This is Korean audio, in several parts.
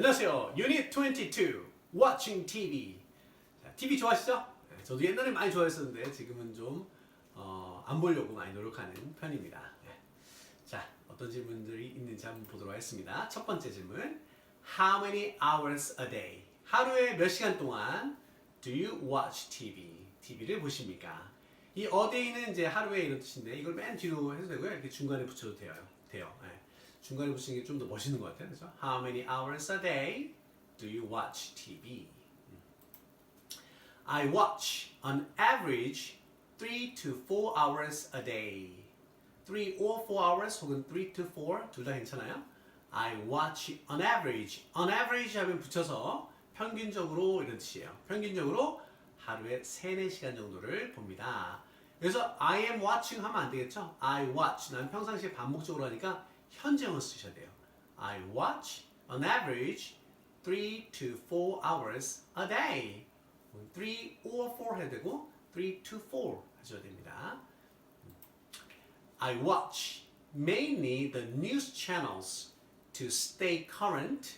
안녕하세요. 유닛 22 Watching TV. 자, TV 좋아하시죠? 네, 저도 옛날에 많이 좋아했었는데 지금은 좀 어, 안 보려고 많이 노력하는 편입니다. 네. 자, 어떤 질문들이 있는지 한번 보도록 하겠습니다. 첫 번째 질문. How many hours a day? 하루에 몇 시간 동안 do you watch TV? TV를 보십니까? 이 a day는 이제 하루에 이런 뜻인데 이걸 맨 뒤로 해도 되고요. 이렇게 중간에 붙여도 돼요. 돼요. 네. 중간에 붙이는 게 좀 더 멋있는 것 같아요. 그래서 How many hours a day do you watch TV? 음. I watch on average 3 to 4 hours a day. 3 or 4 hours 혹은 3 to 4 둘 다 괜찮아요. I watch on average. on average 하면 붙여서 평균적으로 이런 뜻이에요. 평균적으로 하루에 3, 4시간 정도를 봅니다. 그래서 I am watching 하면 안 되겠죠? I watch. 난 평상시에 반복적으로 하니까 현재형을 쓰셔야 돼요. I watch on average 3 to 4 hours a day. 3 or 4 해야 되고 3 to 4 하셔야 됩니다. I watch mainly the news channels to stay current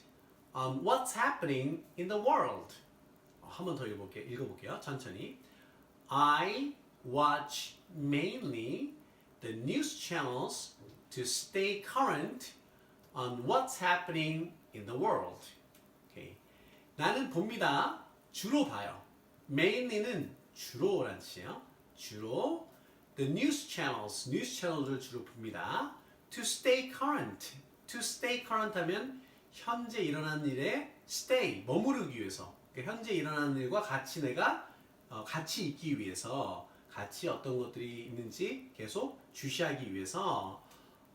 on what's happening in the world. 한 번 더 읽어볼게요. 읽어볼게요. 천천히. I watch mainly the news channels to stay current on what's happening in the world. 오케이. 나는 봅니다. 주로 봐요. mainly는 주로라는 뜻이에요. 주로 the news channels, news 채널을 주로 봅니다. to stay current. to stay current 하면 현재 일어나는 일에 stay, 머무르기 위해서. 그러니까 현재 일어나는 일과 같이 내가 어, 같이 있기 위해서 같이 어떤 것들이 있는지 계속 주시하기 위해서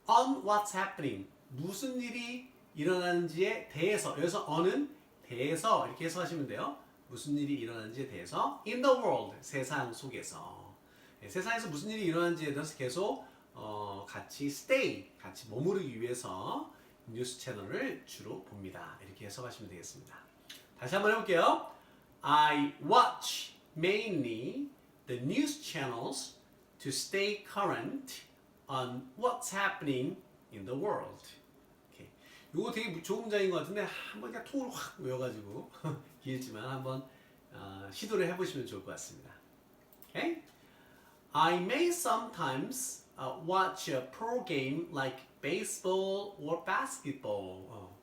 on what's happening 무슨 일이 일어나는지에 대해서 여기서 on은 대해서 이렇게 해석하시면 돼요. 무슨 일이 일어나는지에 대해서 in the world 세상 속에서 네, 세상에서 무슨 일이 일어나는지에 대해서 계속 어, 같이 stay 같이 머무르기 위해서 뉴스 채널을 주로 봅니다. 이렇게 해석하시면 되겠습니다. 다시 한번 해볼게요. I watch mainly the news channels to stay current on what's happening in the world. 오케이. 이거 되게 좋은 문장인 것 같은데 한번 그냥 통으로 확 외워가지고 길지만 한번 어, 시도를 해보시면 좋을 것 같습니다. Okay? I may sometimes uh, watch a pro game like baseball or basketball. 어.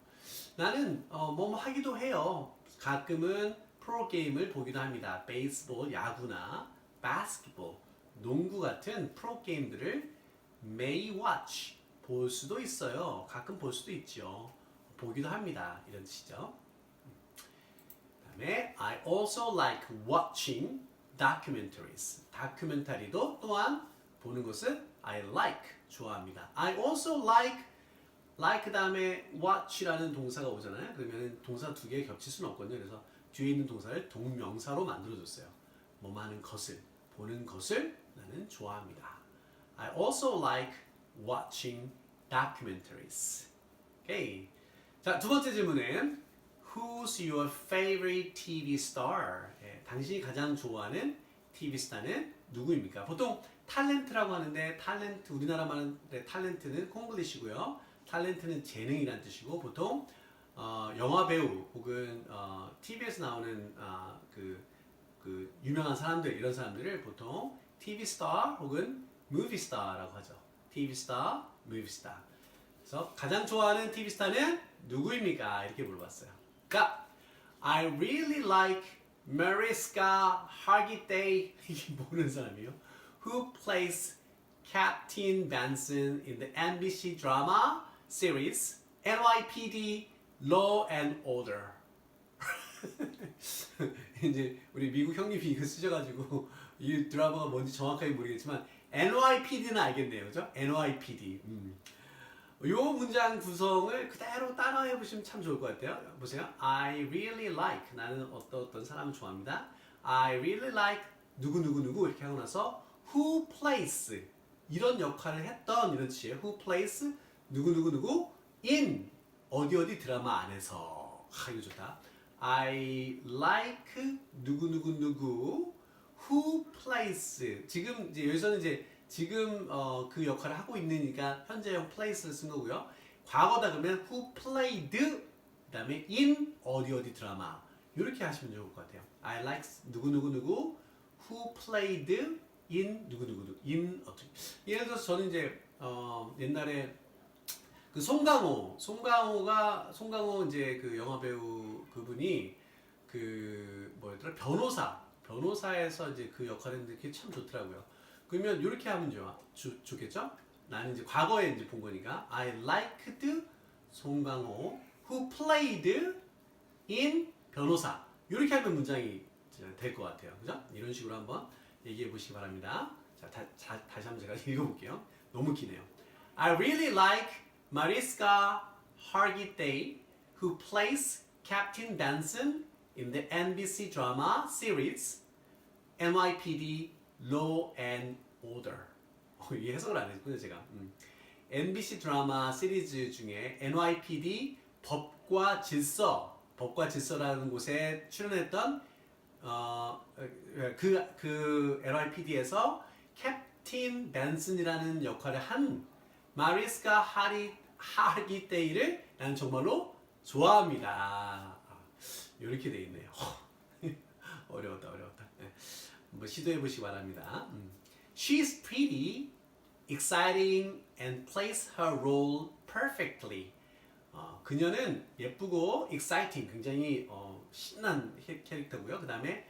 나는 어, 뭐 하기도 해요. 가끔은 프로 게임을 보기도 합니다. 베이스볼, 야구나 바스켓볼, 농구 같은 프로 게임들을 may watch 볼 수도 있어요. 가끔 볼 수도 있죠. 보기도 합니다. 이런 뜻이죠. 그다음에 I also like watching documentaries. 다큐멘터리도 또한 보는 것을 I like 좋아합니다. I also like like 다음에 watch라는 동사가 오잖아요. 그러면 동사 두 개 겹칠 수는 없거든요. 그래서 뒤에 있는 동사를 동명사로 만들어줬어요. 뭐 하는 것을 보는 것을 나는 좋아합니다. I also like watching documentaries. 오케이. 자, 두 번째 질문은 Who's your favorite TV star? 예, 당신이 가장 좋아하는 TV 스타는 누구입니까? 보통 탤런트라고 하는데 탤런트 우리나라 말하는데 탤런트는 콩글리시고요. 탤런트는 재능이란 뜻이고 보통 어, 영화 배우 혹은 어, TV에서 나오는 어, 그, 그 유명한 사람들 이런 사람들을 보통 TV 스타 혹은 무비 스타라고 하죠. TV 스타, 무비 스타. 그래서 가장 좋아하는 TV 스타는 누구입니까? 이렇게 물어봤어요. 그러니까 I really like Mariska Hargitay 이게 모르는 사람이요. Who plays Captain Benson in the NBC drama series NYPD Law and Order. 이제 우리 미국 형님이 이거 쓰셔가지고 이 드라마가 뭔지 정확하게 모르겠지만 NYPD는 알겠네요, 그죠? NYPD. 음. 요 문장 구성을 그대로 따라해 보시면 참 좋을 것 같아요. 보세요. I really like 나는 어떤 어떤 사람을 좋아합니다. I really like 누구 누구 누구 이렇게 하고 나서 who plays 이런 역할을 했던 이런 뜻이에요. who plays 누구 누구 누구 in 어디 어디 드라마 안에서 아 이거 좋다. I like 누구 누구 누구 plays 지금 이제 여기서는 이제 지금 어, 그 역할을 하고 있으니까 현재형 place를 쓴 거고요. 과거다 그러면 who played? 그다음에 in 어디 어디 드라마. 이렇게 하시면 좋을 것 같아요. I like 누구 누구 누구 who played? In 누구 누구 누구. In 어떻게. 예를 들어서 저는 이제 어, 옛날에 그 송강호. 송강호가 송강호 이제 그 영화 배우 그분이 그 뭐였더라? 변호사 변호사에서 이제 그 역할을 했는데 그게 참 좋더라고요. 그러면 이렇게 하면 좋아 좋, 좋겠죠? 나는 이제 과거에 이제 본 거니까 I liked 송강호 who played in 변호사 이렇게 하면 문장이 될 것 같아요. 그죠? 이런 식으로 한번 얘기해 보시기 바랍니다. 자, 다, 자, 다시 한번 제가 읽어볼게요. 너무 기네요. I really like Mariska Hargitay who plays Captain Benson in the NBC drama series NYPD Law and Order. 어, 이 해석을 안 했군요, 제가. 음. NBC 드라마 시리즈 중에 NYPD 법과 질서, 법과 질서라는 곳에 출연했던 어, 그, 그 NYPD에서 캡틴 벤슨이라는 역할을 한 마리스카 하리 하기테이를 나는 정말로 좋아합니다. 아, 이렇게 돼 있네요. 어려웠다, 어려웠다. 네. 한번 시도해 보시기 바랍니다. 음. She's pretty, exciting, and plays her role perfectly. 어, 그녀는 예쁘고 exciting, 굉장히 어, 신난 캐- 캐릭터고요. 그 다음에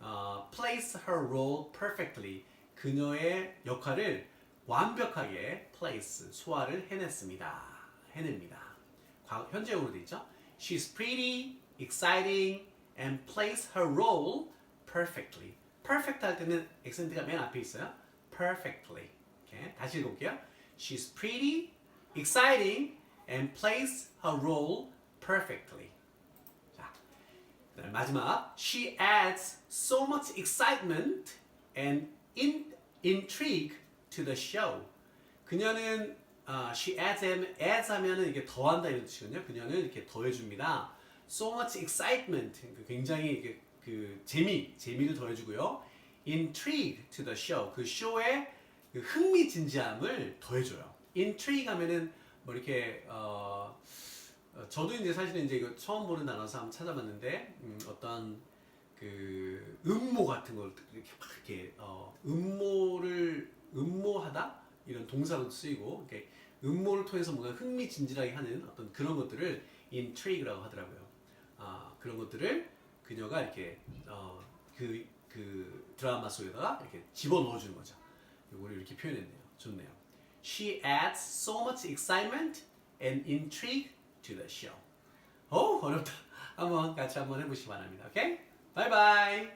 어, plays her role perfectly. 그녀의 역할을 완벽하게 plays, 소화를 해냈습니다. 해냅니다. 과- 현재형으로 돼 있죠. She's pretty, exciting, and plays her role perfectly. perfect 할 때는 액센트가 맨 앞에 있어요. perfectly. 이렇게 다시 읽어볼게요. She's pretty, exciting, and plays her role perfectly. 자, 그다음에 마지막. She adds so much excitement and in, intrigue to the show. 그녀는 아, she adds, 하면- adds 하면은 이게 더한다 이런 뜻이거든요. 그녀는 이렇게 더해줍니다. So much excitement, 그 굉장히 이게 그 재미, 재미를 더해주고요. Intrigue to the show, 그 쇼의 그 흥미진지함을 더해줘요. Intrigue 하면은 뭐 이렇게 어, 어, 저도 이제 사실은 이제 이거 처음 보는 단어서 한번 찾아봤는데 음, 어떤 그 음모 같은 걸 이렇게 막 이렇게 어, 음모를 음모하다 이런 동사로 쓰이고 이렇게 음모를 통해서 뭔가 흥미진진하게 하는 어떤 그런 것들을 intrigue라고 하더라고요. 아 그런 것들을 그녀가 이렇게 어, 그, 그 드라마 속에다가 이렇게 집어넣어 주는 거죠. 이거를 이렇게 표현했네요. 좋네요. She adds so much excitement and intrigue to the show. 오 어렵다. 한번 같이 한번 해보시기 바랍니다. 오케이? 바이바이.